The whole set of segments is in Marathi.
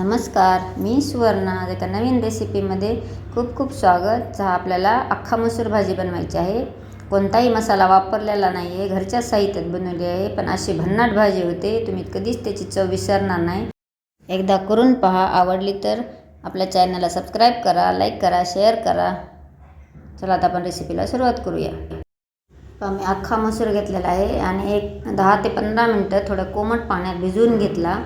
नमस्कार मी सुवर्णा. आज एका नवीन रेसिपीमध्ये खूप खूप स्वागत चहा आपल्याला अख्खा मसूर भाजी बनवायची आहे. कोणताही मसाला वापरलेला नाही आहे घरच्या साहित्यात बनवली आहे पण अशी भन्नाट भाजी होते तुम्ही कधीच त्याची चव विसरणार नाही. एकदा करून पहा आवडली तर आपल्या चॅनलला सबस्क्राईब करा लाईक करा शेअर करा. चला आता आपण रेसिपीला सुरुवात करूया. मी अख्खा मसूर घेतलेला आहे आणि एक दहा ते पंधरा मिनटं थोडं कोमट पाण्यात भिजवून घेतला.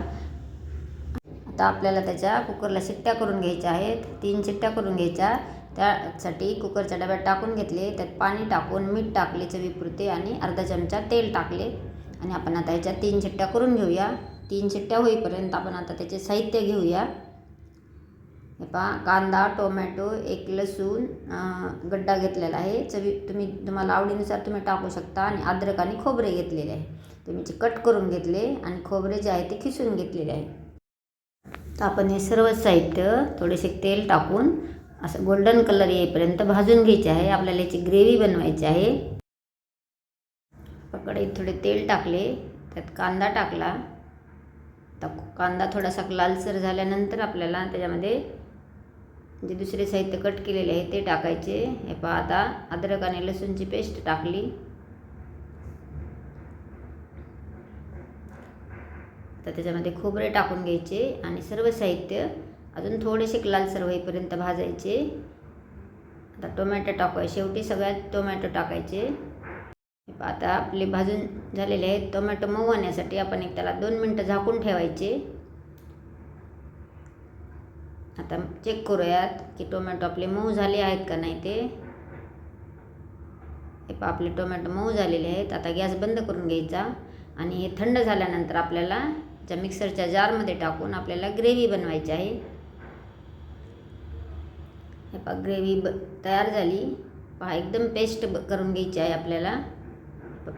आता आपल्याला त्याच्या कुकरला शिट्ट्या करून घ्यायच्या आहेत. तीन शिट्ट्या करून घ्यायच्या. त्यासाठी कुकरच्या डब्यात टाकून घेतले. त्यात पाणी टाकून मीठ टाकले चवीपुरते आणि अर्धा चमचा तेल टाकले. आणि आपण आता याच्या तीन शिट्ट्या करून घेऊया. तीन शिट्ट्या होईपर्यंत आपण आता त्याचे साहित्य घेऊया. हे पहा कांदा टोमॅटो एक लसूण गड्डा घेतलेला आहे. चवी तुम्ही तुम्हाला आवडीनुसार तुम्ही टाकू शकता. आणि अद्रक आणि खोबरे घेतलेले आहे. तुम्ही कट करून घेतले आणि खोबरे जे आहे ते खिसून घेतलेले आहे. तर आपण हे सर्व साहित्य थोडेसे तेल टाकून असं गोल्डन कलर येईपर्यंत भाजून घ्यायचे आहे. आपल्याला याची ग्रेव्ही बनवायची आहे. कढईत थोडे तेल टाकले. त्यात कांदा टाकला. तर कांदा थोडासा लालसर झाल्यानंतर आपल्याला त्याच्यामध्ये जे दुसरे साहित्य कट केलेले आहे ते टाकायचे. हे पहा आता अद्रक आणि लसूणची पेस्ट टाकली. तर त्याच्यामध्ये खोबरे टाकून घ्यायचे आणि सर्व साहित्य अजून थोडेसे लालसर होईपर्यंत भाजायचे. आता टोमॅटो टाकूया. शेवटी सगळ्यात टोमॅटो टाकायचे. आता आपले भाजून झालेले आहेत. टोमॅटो मऊ होण्यासाठी आपण एक त्याला दोन मिनटं झाकून ठेवायचे. आता चेक करूयात की टोमॅटो आपले मऊ झाले आहेत का नाही ते. हे पा आपले टोमॅटो मऊ झालेले आहेत. आता गॅस बंद करून घ्यायचा आणि हे थंड झाल्यानंतर आपल्याला ज्या मिक्सरच्या जारमध्ये टाकून आपल्याला ग्रेव्ही बनवायची आहे. हे पहा ग्रेव्ही ब तयार झाली. पहा एकदम पेस्ट ब करून घ्यायची आहे आपल्याला.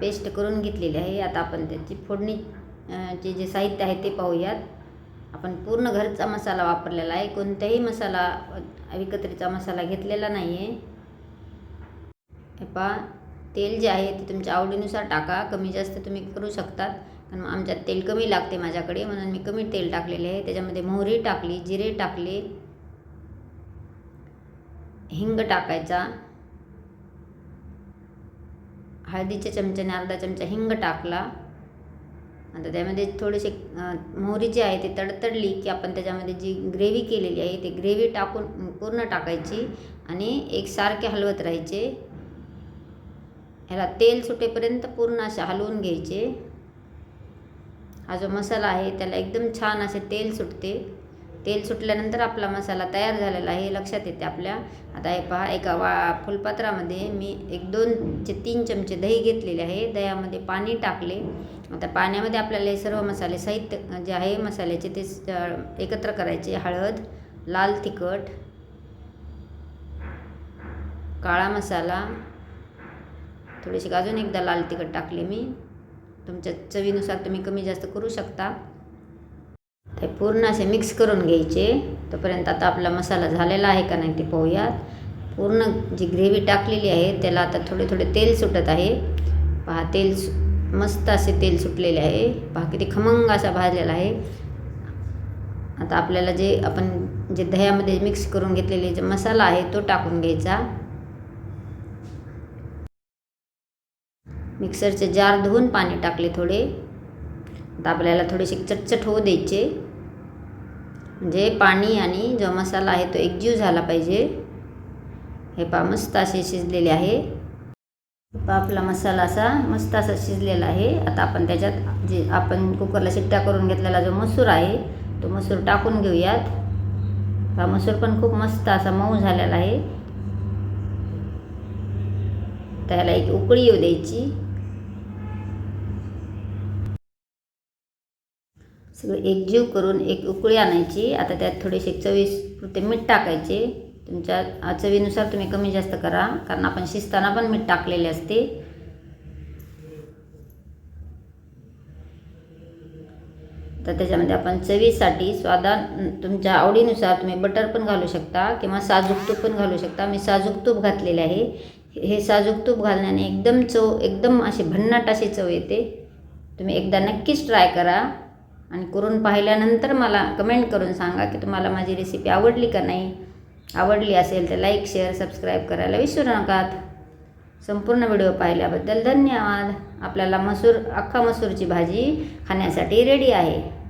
पेस्ट करून घेतलेली आहे. आता आपण त्याची फोडणी चे जे साहित्य आहे ते पाहूयात. आपण पूर्ण घरचा मसाला वापरलेला आहे. कोणताही मसाला विकत्रीचा मसाला घेतलेला नाही आहे हे पहा तेल जे आहे ते तुमच्या आवडीनुसार टाका. कमी जास्त तुम्ही करू शकतात. कारण आमच्यात तेल कमी लागते माझ्याकडे म्हणून मी कमी तेल टाकलेले आहे. त्याच्यामध्ये मोहरी टाकली जिरे टाकले हिंग टाकायचा हळदीच्या चमच्याने अर्धा चमचा हिंग टाकला. आता त्यामध्ये थोडेसे मोहरी जी आहे ती तडतडली की आपण त्याच्यामध्ये जी ग्रेव्ही केलेली आहे ती ग्रेव्ही टाकून पूर्ण टाकायची आणि एकसारखे हलवत राहायचे. ह्याला तेल सुटेपर्यंत पूर्ण असे हलवून घ्यायचे. हा जो मसाला आहे त्याला एकदम छान असे तेल सुटते. तेल सुटल्यानंतर आपला मसाला तयार झालेला आहे लक्षात येते आपल्या. आता हे पहा एका वा फुलपात्रामध्ये मी एक दोन चे तीन चमचे दही घेतलेले आहे. दह्यामध्ये पाणी टाकले. आता पाण्यामध्ये आपल्याला हे सर्व मसाले साहित्य जे आहे मसाल्याचे ते एकत्र करायचे. हळद लाल तिखट काळा मसाला थोडीशी अजून एकदा लाल तिखट टाकले मी. तुमच्या चवीनुसार तुम्ही कमी जास्त करू शकता. ते पूर्ण असे मिक्स करून घ्यायचे. तोपर्यंत आता आपला मसाला झालेला आहे का नाही ते पाहूयात. पूर्ण जी ग्रेव्ही टाकलेली आहे त्याला आता थोडे थोडे तेल सुटत आहे. पहा तेल सु मस्त असे तेल सुटलेले आहे. पहा किती खमंग असा भाजलेला आहे. आता आपल्याला जे आपण जे दह्यामध्ये मिक्स करून घेतलेले जे मसाला आहे तो टाकून घ्यायचा. मिक्सरचे जार धुवून पाणी टाकले थोडे. आता आपल्याला थोडेसे चटचट होऊ द्यायचे. म्हणजे पाणी आणि जो मसाला आहे तो एकजीव झाला पाहिजे. हे पा मस्त असे शिजलेले आहे. पा आपला मसाला असा मस्त असा शिजलेला आहे. आता आपण त्याच्यात जे आपण कुकरला शिट्ट्या करून घेतलेला जो मसूर आहे तो मसूर टाकून घेऊयात. हा मसूर पण खूप मस्त असा मऊ झालेला आहे. त्याला एक उकळी येऊ द्यायची. सगळं एकजीव करून एक उकळी आणायची. आता त्यात थोडेसे चवीस पुरते मीठ टाकायचे. तुमच्या चवीनुसार तुम्ही कमी जास्त करा. कारण आपण शिजताना पण मीठ टाकलेले असते. तर त्याच्यामध्ये आपण चवीसाठी स्वादा तुमच्या आवडीनुसार तुम्ही बटर पण घालू शकता किंवा साजूक तूप पण घालू शकता. मी साजूक तूप घातलेले आहे. हे साजूक तूप घालण्याने एकदम चव एकदम अशी भन्नाट अशी चव येते. तुम्ही एकदा नक्कीच ट्राय करा. आणि करून पाहिल्यानंतर मला कमेंट करून सांगा की तुम्हाला माझी रेसिपी आवडली का नाही? आवडली असेल तर लाईक शेअर सबस्क्राईब करायला विसरू नकात संपूर्ण व्हिडिओ पाहिल्याबद्दल धन्यवाद. आपल्याला मसूर अख्खा मसूरची भाजी खाण्यासाठी रेडी आहे.